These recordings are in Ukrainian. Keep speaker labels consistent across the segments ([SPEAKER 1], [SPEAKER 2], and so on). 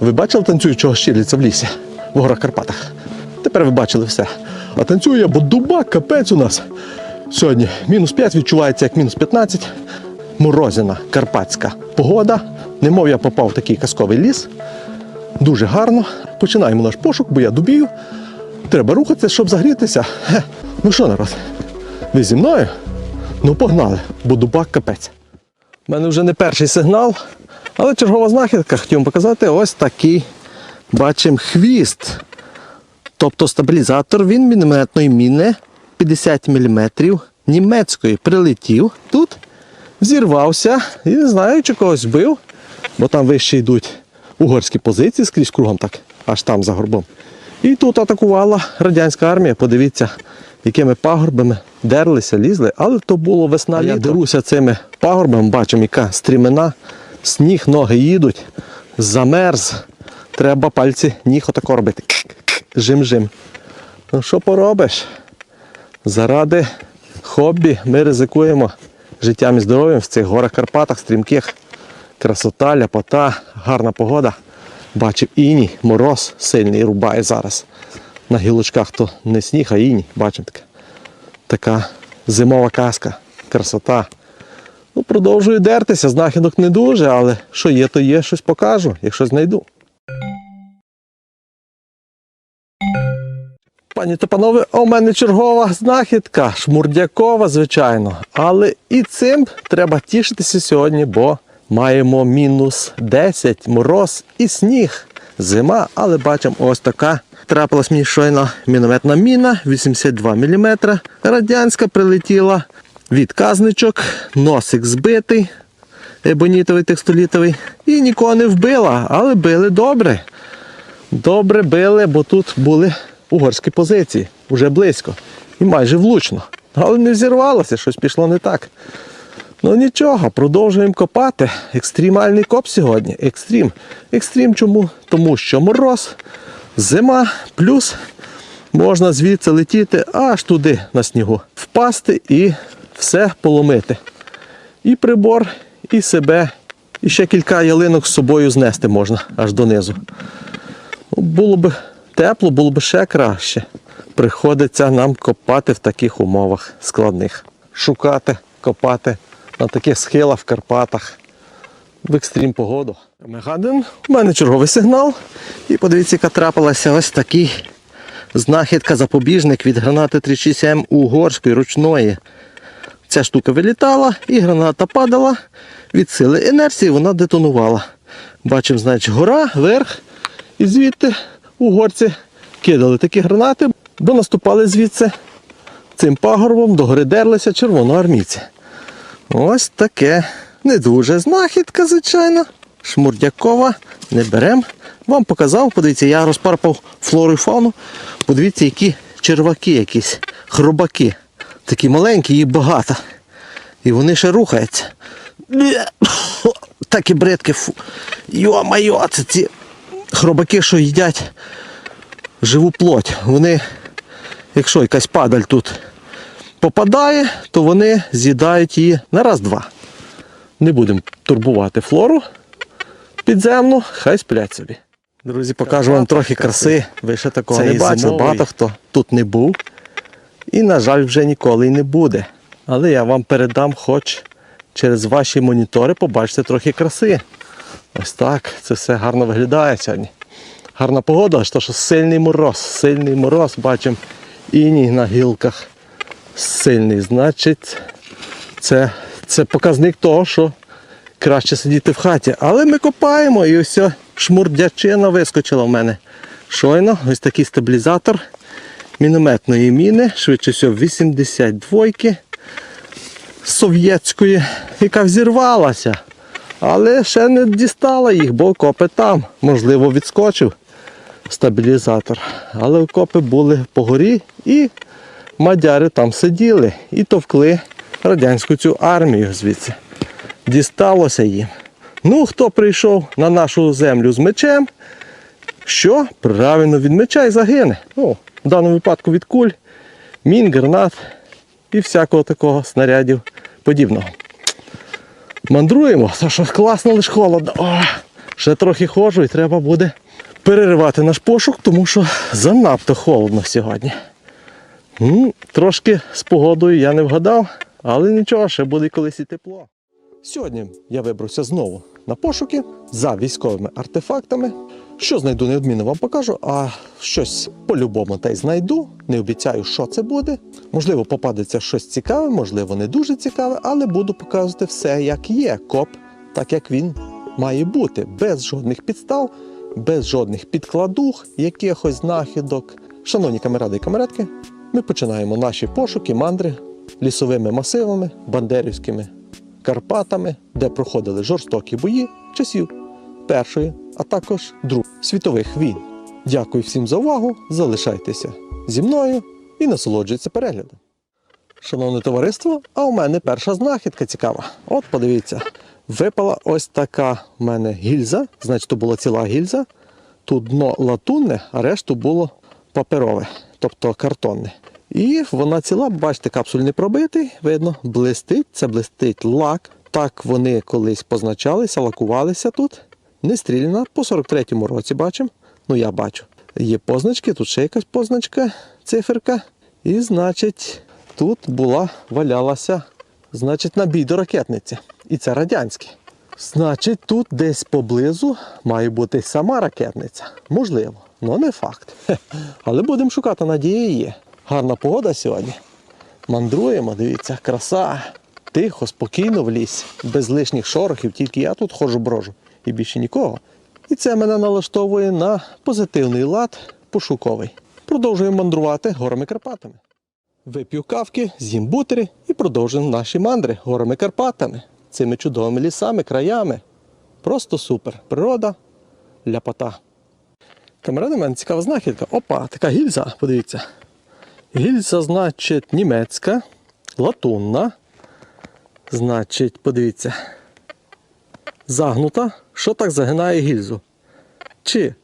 [SPEAKER 1] Ви бачили танцюючого щирліця в лісі в горах Карпатах? Тепер ви бачили все. А танцює, бо дубак, капець у нас. Сьогодні мінус 5 відчувається як мінус 15. Морозина, карпатська погода. Немов я попав в такий казковий ліс. Дуже гарно. Починаємо наш пошук, бо я дубію. Треба рухатися, щоб загрітися. Хе. Ну що, народ? Ви зі мною? Ну погнали, бо дубак капець. У мене вже не перший сигнал, але чергова знахідка. Хотів вам показати ось такий. Бачимо хвіст. Тобто стабілізатор він мінометної міни 50 мм німецької прилетів тут, взірвався і не знаю, чи когось вбив, бо там вище йдуть угорські позиції скрізь кругом, так, аж там за горбом. І тут атакувала радянська армія. Подивіться, якими пагорбами дерлися, лізли, але то було весна. Я деруся цими пагорбами, бачимо, яка стрімена, сніг, ноги їдуть, замерз. Треба пальці ніг отако робити. Жим-жим. Ну що поробиш? Заради хобі ми ризикуємо життям і здоров'ям в цих горах Карпатах, стрімких. Красота, ляпота, гарна погода. Бачив іній, мороз сильний рубає зараз. На гілочках то не сніг, а іній. Бачимо таке. Така зимова казка, красота. Ну, продовжую дертися, знахідок не дуже, але що є, то є, щось покажу, якщо знайду. Пані та панове, у мене чергова знахідка, шмурдякова, звичайно. Але і цим треба тішитися сьогодні, бо маємо мінус 10, мороз і сніг. Зима, але бачимо ось така. Трапилась мені щойно мінометна міна 82 мм. Радянська прилетіла. Відказничок, носик збитий, ебонітовий, текстолітовий. І нікого не вбила, але били добре. Добре били, бо тут були угорські позиції, вже близько. І майже влучно. Але не взірвалося, щось пішло не так. Ну нічого, продовжуємо копати. Екстремальний коп сьогодні. Екстрім. Екстрім чому? Тому що мороз, зима, плюс можна звідси летіти аж туди на снігу, впасти і все поломити. І прибор, і себе, і ще кілька ялинок з собою знести можна аж донизу. Ну, Було б тепло, було б ще краще. Приходиться нам копати в таких умовах складних. Шукати, копати на таких схилах в Карпатах в екстрім погоду. Мегадин, у мене черговий сигнал. І подивіться, яка трапилася ось такий знахідка запобіжник від гранати 367 угорської ручної. Ця штука вилітала і граната падала. Від сили інерції вона детонувала. Бачимо, значить, гора, верх. І звідти угорці кидали такі гранати, бо наступали звідси цим пагорбом, до гори дерлися червоноармійці. Ось таке. Не дуже знахідка, звичайно. Шмурдякова. Не беремо. Вам показав, подивіться, я розпарпав флору і фауну. Подивіться, які черваки якісь, хробаки. Такі маленькі, їх багато. І вони ще рухаються. Такі бридки. Фу. Йо-майо, це ці хробаки, що їдять живу плоть. Вони, якщо якась падаль тут попадає, то вони з'їдають її на раз-два. Не будемо турбувати флору підземну, хай сплять собі. Друзі, покажу вам трохи краси. Ви ще такого не бачили. Багато хто тут не був. І, на жаль, вже ніколи й не буде. Але я вам передам, хоч через ваші монітори побачите трохи краси. Ось так. Це все гарно виглядає сьогодні. Гарна погода, аж що сильний мороз, сильний мороз, бачимо іній на гілках. Сильний. Значить, це, це показник того, що краще сидіти в хаті. Але ми копаємо і ось шмурдячина вискочила в мене. Щойно ось такий стабілізатор мінометної міни, швидше всього 82-ки совєтської, яка взірвалася. Але ще не дістала їх, бо окопи там. Можливо, відскочив стабілізатор. Але окопи були по горі і мадяри там сиділи і товкли радянську цю армію звідси. Дісталося їм. Ну, хто прийшов на нашу землю з мечем, що правильно від меча і загине. Ну, в даному випадку від куль, мін, гранат і всякого такого снарядів подібного. Мандруємо, то що класно, лиш холодно. О, Ще трохи ходжу і треба буде переривати наш пошук, тому що занадто холодно сьогодні. М, Трошки з погодою я не вгадав, але нічого, ще буде колись і тепло. Сьогодні я вибрався знову на пошуки за військовими артефактами. Що знайду, неодмінно вам покажу, а щось по-любому та й знайду. Не обіцяю, що це буде. Можливо, попадеться щось цікаве, можливо, не дуже цікаве, але буду показувати все, як є. Коп, так як він має бути, без жодних підстав, без жодних підкладух, якихось знахідок. Шановні камеради і камерадки, ми починаємо наші пошуки, мандри лісовими масивами, бандерівськими Карпатами, де проходили жорстокі бої часів Першої, а також Другої світових війн. Дякую всім за увагу. Залишайтеся зі мною і насолоджуйтеся переглядом. Шановне товариство, а у мене перша знахідка цікава. От подивіться, випала ось така в мене гільза, значить, то була ціла гільза. Тут дно латунне, а решту було паперове, тобто картонне. І вона ціла, бачите, капсуль не пробитий, видно, блистить, це блистить лак. Так вони колись позначалися, лакувалися тут. Не стріляна, по 43-му році бачимо. Ну, я бачу. Є позначки, тут ще якась позначка, циферка. І, значить, тут була, валялася, значить, набій до ракетниці. І це радянський. Значить, тут десь поблизу має бути сама ракетниця. Можливо, але не факт. Але будемо шукати, надія є. Гарна погода сьогодні. Мандруємо, дивіться, краса. Тихо, спокійно в лісі, без лишніх шорохів, тільки я тут ходжу брожу і більше нікого. І це мене налаштовує на позитивний лад пошуковий. Продовжуємо мандрувати горами Карпатами. Вип'ю кавки, з'їм бутери і продовжуємо наші мандри горами Карпатами, цими чудовими лісами, краями. Просто супер. Природа, ляпота. Камера на мене цікава знахідка. Опа, така гільза, подивіться. Гільза, значить, німецька, латунна. Значить, подивіться. Загнута. Що так загинає гільзу? Чи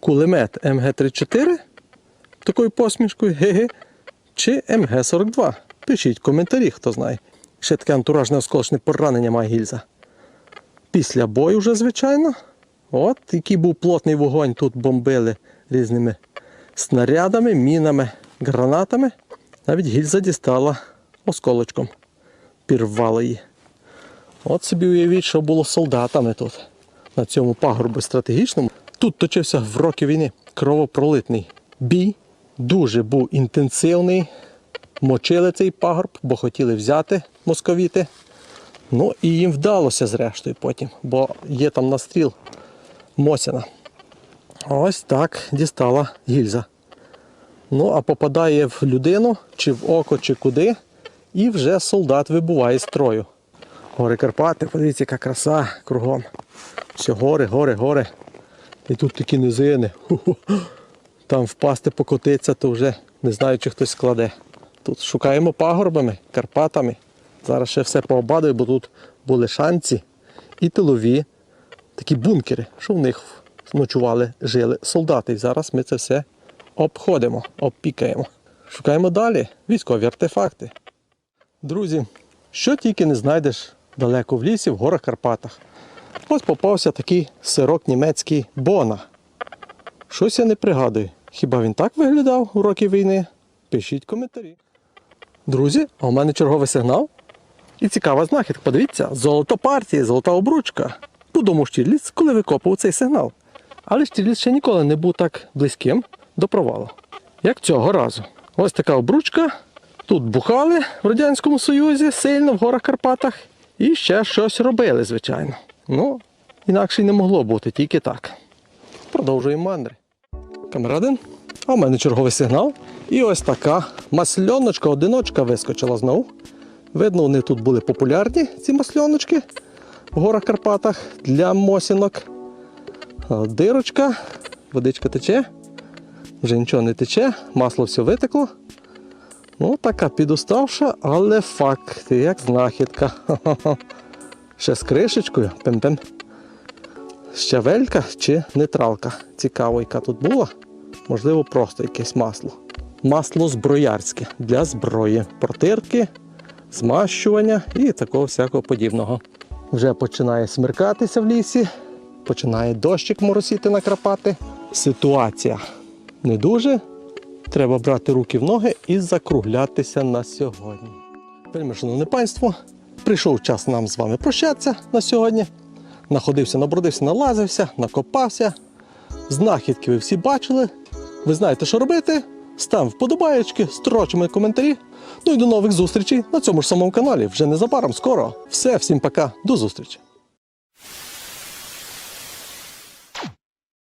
[SPEAKER 1] кулемет МГ-34 такою посмішкою, ге-ге, чи МГ-42? Пишіть коментарі, хто знає. Ще таке антуражне осколочне поранення має гільза. Після бою вже, звичайно. От, який був плотний вогонь, тут бомбили різними снарядами, мінами, гранатами. Навіть гільза дістала осколочком. Пірвало її. От собі уявіть, що було солдатами тут, на цьому пагорбі стратегічному. Тут точився в роки війни кровопролитний бій. Дуже був інтенсивний. Мочили цей пагорб, бо хотіли взяти московіти. Ну і їм вдалося зрештою потім, бо є там настріл Мосіна. Ось так дістала гільза. Ну, а попадає в людину, чи в око, чи куди, і вже солдат вибуває з строю. Гори Карпати, подивіться, яка краса кругом. Все гори, гори, гори. І тут такі низини. Там впасти, покотитися, то вже не знаю, чи хтось складе. Тут шукаємо пагорбами, Карпатами. Зараз ще все пообадаю, бо тут були шанці і тилові такі бункери, що в них ночували, жили солдати. І зараз ми це все обходимо, обпікаємо. Шукаємо далі військові артефакти. Друзі, що тільки не знайдеш далеко в лісі, в горах Карпатах. Ось попався такий сирок німецький Бона. Щось я не пригадую. Хіба він так виглядав у роки війни? Пишіть коментарі. Друзі, а у мене черговий сигнал. І цікава знахідка. Подивіться, золото партії, золота обручка. Подумав Штірліц, коли викопував цей сигнал. Але Штірліц ще ніколи не був так близьким до провалу. Як цього разу. Ось така обручка. Тут бухали в Радянському Союзі сильно в горах Карпатах. І ще щось робили, звичайно. Ну, інакше й не могло бути, тільки так. Продовжуємо мандри. Камерадин, а в мене черговий сигнал. І ось така масльоночка, одиночка вискочила знову. Видно, вони тут були популярні, ці масльоночки в горах Карпатах для мосінок. Дирочка, водичка тече, вже нічого не тече, масло все витекло. Ну, така підуставша, але факт, як знахідка. Ще з кришечкою. Пем-пем. Щавелька чи нейтралка. Цікаво, яка тут була. Можливо, просто якесь масло. Масло зброярське для зброї, протирки, змащування і такого всякого подібного. Вже починає смеркатися в лісі. починає дощик моросіти накрапати. Ситуація не дуже. Треба брати руки в ноги і закруглятися на сьогодні. Вельми, шановне панство, прийшов час нам з вами прощатися на сьогодні. Находився, набродився, налазився, накопався. Знахідки ви всі бачили. Ви знаєте, що робити. Став вподобаєчки, строчимо коментарі. Ну і до нових зустрічей на цьому ж самому каналі. Вже незабаром скоро. Все, всім пока, до зустрічі!